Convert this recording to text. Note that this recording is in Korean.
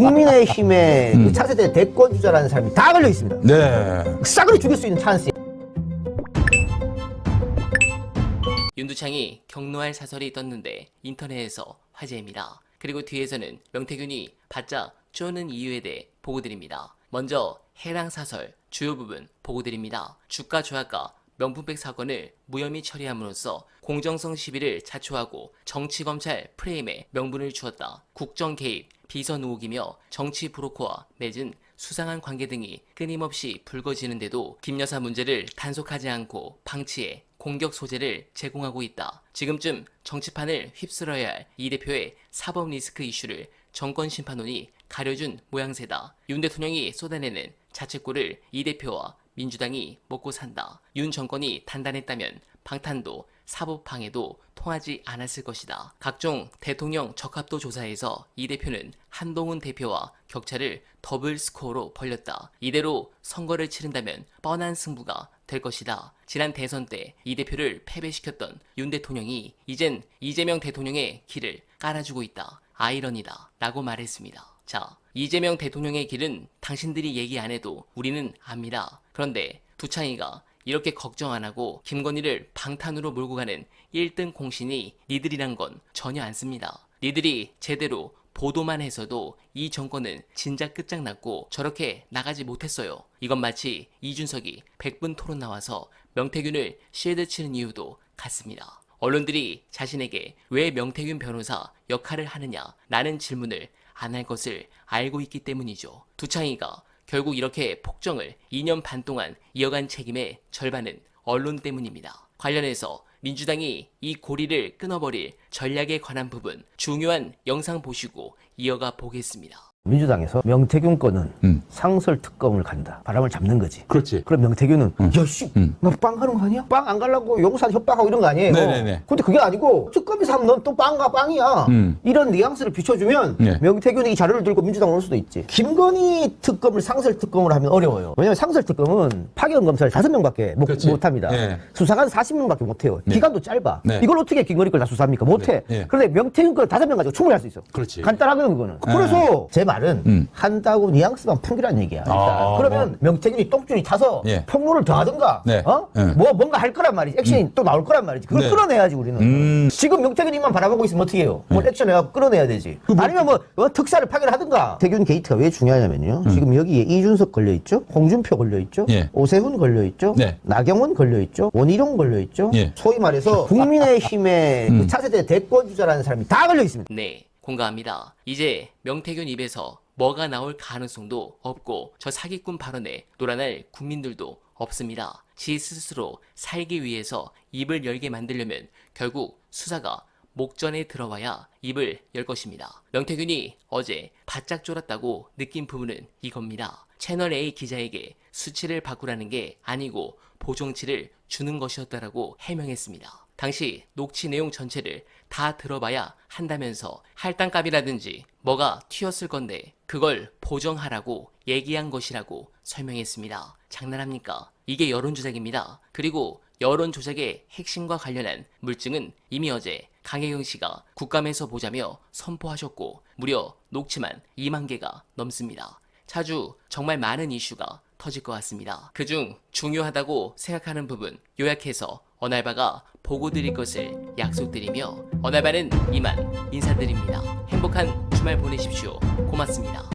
국민의힘의 음. 그 차세대 대권 주자라는 사람이 다 걸려 있습니다. 네. 싸그리 죽일 수 있는 찬스. 윤두창이 경로할 사설이 떴는데 인터넷에서 화제입니다. 그리고 뒤에서는 명태균이 바짝 쪼는 이유에 대해 보고드립니다. 먼저 해당 사설 주요 부분 보고드립니다. 주가 조약과 명품백 사건을 무혐의 처리함으로써 공정성 시비를 자초하고 정치 검찰 프레임에 명분을 주었다. 국정 개입, 비선 의혹이며 정치 브로커와 맺은 수상한 관계 등이 끊임없이 불거지는데도 김 여사 문제를 단속하지 않고 방치해 공격 소재를 제공하고 있다. 지금쯤 정치판을 휩쓸어야 할 이 대표의 사법 리스크 이슈를 정권 심판원이 가려준 모양새다. 윤 대통령이 쏟아내는 자책골을 이 대표와 민주당이 먹고 산다. 윤 정권이 단단했다면 방탄도 사법 방해도 통하지 않았을 것이다. 각종 대통령 적합도 조사에서 이 대표는 한동훈 대표와 격차를 더블 스코어로 벌렸다. 이대로 선거를 치른다면 뻔한 승부가 될 것이다. 지난 대선 때 이 대표를 패배시켰던 윤 대통령이 이젠 이재명 대통령의 길을 깔아주고 있다. 아이러니다. 라고 말했습니다. 자, 이재명 대통령의 길은 당신들이 얘기 안 해도 우리는 압니다. 그런데 두창이가 이렇게 걱정 안 하고 김건희를 방탄으로 몰고 가는 1등 공신이 니들이란 건 전혀 않습니다. 니들이 제대로 보도만 했어도 이 정권은 진작 끝장났고 저렇게 나가지 못했어요. 이건 마치 이준석이 100분 토론 나와서 명태균을 실드 치는 이유도 같습니다. 언론들이 자신에게 왜 명태균 변호사 역할을 하느냐 라는 질문을 안 할 것을 알고 있기 때문이죠. 두창이가 결국 이렇게 폭정을 2년 반 동안 이어간 책임의 절반은 언론 때문입니다. 관련해서 민주당이 이 고리를 끊어버릴 전략에 관한 부분 중요한 영상 보시고 이어가 보겠습니다. 민주당에서 명태균 건은 음. 상설 특검을 간다. 바람을 잡는 거지. 그렇지. 그럼 명태균은 음. 야씨 음. 나빵 하는 거 아니야? 빵 안 가려고 용산 협박하고 이런 거 아니에요? 네네네. 근데 그게 아니고 특검에서 하면 넌 또 빵과 빵이야. 음. 이런 뉘앙스를 비춰주면 네. 명태균이 이 자료를 들고 민주당 올 수도 있지. 김건희 특검을 상설 특검으로 하면 어려워요. 왜냐면 상설 특검은 파견 검사를 다섯 명밖에 못. 못합니다. 네. 수사관 40명밖에 못 해요. 네. 기간도 짧아. 네. 이걸 어떻게 김건희 걸 다 수사합니까? 못 해. 네. 네. 그런데 명태균 걸 다섯 명 가지고 충분히 할 수 있어. 그렇지. 간단하거든 그거는. 그래서 제 말은 음. 한다고 뉘앙스만 풍기란 얘기야. 일단. 아, 그러면 명태균이 똥줄이 타서 예. 평론을 더 하든가, 네. 어? 네. 뭐 뭔가 할 거란 말이지. 액션이 또 나올 거란 말이지. 그걸 네. 끌어내야지 우리는. 음. 지금 명태균이만 바라보고 있으면 어떻게 해요? 뭘 액션 해갖고 끌어내야 되지. 아니면 뭐, 어, 특사를 파견하든가. 태균 게이트가 왜 중요하냐면요. 지금 여기에 이준석 걸려 있죠. 홍준표 걸려 있죠. 음. 예. 오세훈 걸려 있죠. 네. 나경원 걸려 있죠. 원희룡 걸려 있죠. 예. 소위 말해서 국민의힘의 그 차세대 대권 주자라는 사람이 다 걸려 있습니다. 네, 공감합니다. 이제 명태균 입에서 뭐가 나올 가능성도 없고 저 사기꾼 발언에 놀아날 국민들도 없습니다. 지 스스로 살기 위해서 입을 열게 만들려면 결국 수사가 목전에 들어와야 입을 열 것입니다. 명태균이 어제 바짝 쫄았다고 느낀 부분은 이겁니다. 채널 A 기자에게 수치를 바꾸라는 게 아니고 보정치를 주는 것이었다라고 해명했습니다. 당시 녹취 내용 전체를 다 들어봐야 한다면서 할당값이라든지 뭐가 튀었을 건데 그걸 보정하라고 얘기한 것이라고 설명했습니다. 장난합니까? 이게 여론조작입니다. 그리고 여론조작의 핵심과 관련한 물증은 이미 어제 강혜경 씨가 국감에서 보자며 선포하셨고 무려 녹취만 2만 개가 넘습니다. 차주 정말 많은 이슈가 터질 것 같습니다. 그중 중요하다고 생각하는 부분 요약해서 어날바가 보고 드릴 것을 약속드리며 어날바는 이만 인사드립니다. 행복한 주말 보내십시오. 고맙습니다.